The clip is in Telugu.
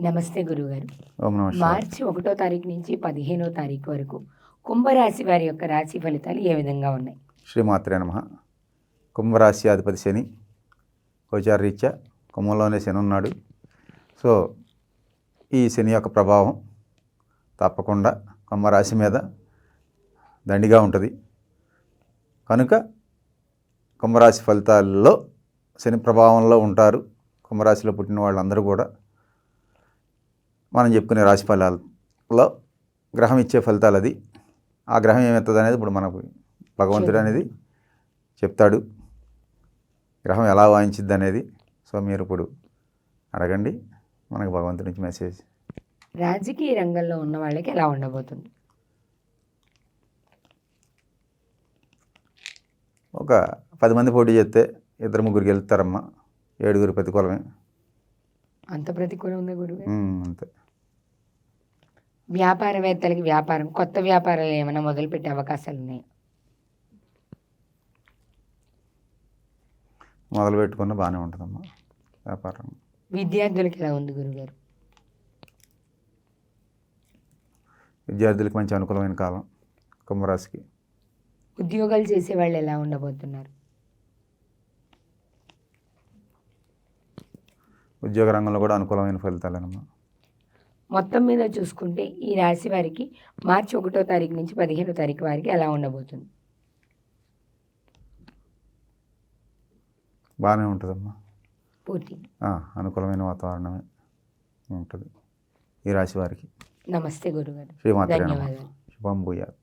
నమస్తే గురుగారు. మార్చి ఒకటో తారీఖు నుంచి పదిహేనో తారీఖు వరకు కుంభరాశి వారి యొక్క రాశి ఫలితాలు ఏ విధంగా ఉన్నాయి? శ్రీమాత్రే నమ. కుంభరాశి అధిపతి శని గోచార రీత్యా కుంభంలోనే శని ఉన్నాడు. సో ఈ శని యొక్క ప్రభావం తప్పకుండా కుంభరాశి మీద దండిగా ఉంటుంది. కనుక కుంభరాశి ఫలితాల్లో శని ప్రభావంలో ఉంటారు. కుంభరాశిలో పుట్టిన వాళ్ళందరూ కూడా మనం చెప్పుకునే రాశి ఫలాల్లో గ్రహం ఇచ్చే ఫలితాలు అది. ఆ గ్రహం ఏమెత్తది అనేది ఇప్పుడు మనకు భగవంతుడు అనేది చెప్తాడు. గ్రహం ఎలా వాయించిద్ది అనేది సో మీరు ఇప్పుడు అడగండి. మనకు భగవంతుడి నుంచి మెసేజ్. రాజకీయ రంగంలో ఉన్న వాళ్ళకి ఎలా ఉండబోతుంది? ఒక పది మంది పోటీ చేస్తే ఇద్దరు ముగ్గురికి వెళ్తారమ్మా. ఏడుగురు ప్రతికూలమే. అంత ప్రతికూలం ఉంది ఉమ్, అంతే. వ్యాపారవేత్తలకి వ్యాపారం కొత్త వ్యాపారాలు ఏమైనా మొదలుపెట్టే అవకాశాలు ఉన్నాయి? మొదలు పెట్టుకున్న బాగానే ఉంటుందమ్మా వ్యాపారం. విద్యార్థులకి ఎలా ఉంది గురుగారు? విద్యార్థులకు మంచి అనుకూలమైన కాలం కుంభరాశికి. ఉద్యోగాలు చేసే వాళ్ళు ఎలా ఉండబోతున్నారు? ఉద్యోగ రంగంలో కూడా అనుకూలమైన ఫలితాలేనమ్మా మొత్తం మీద చూసుకుంటే ఈ రాశి వారికి మార్చి ఒకటో తారీఖు నుంచి పదిహేనో తారీఖు వారికి ఎలా ఉండబోతుంది? బాగానే ఉంటుందమ్మా. పూర్తి. అనుకూలమైన వాతావరణమే ఉంటుంది ఈ రాశి వారికి. నమస్తే గురుగారు. శ్రీమాత్రే నమః. ధన్యవాదాలు. శుభం భూయాత్.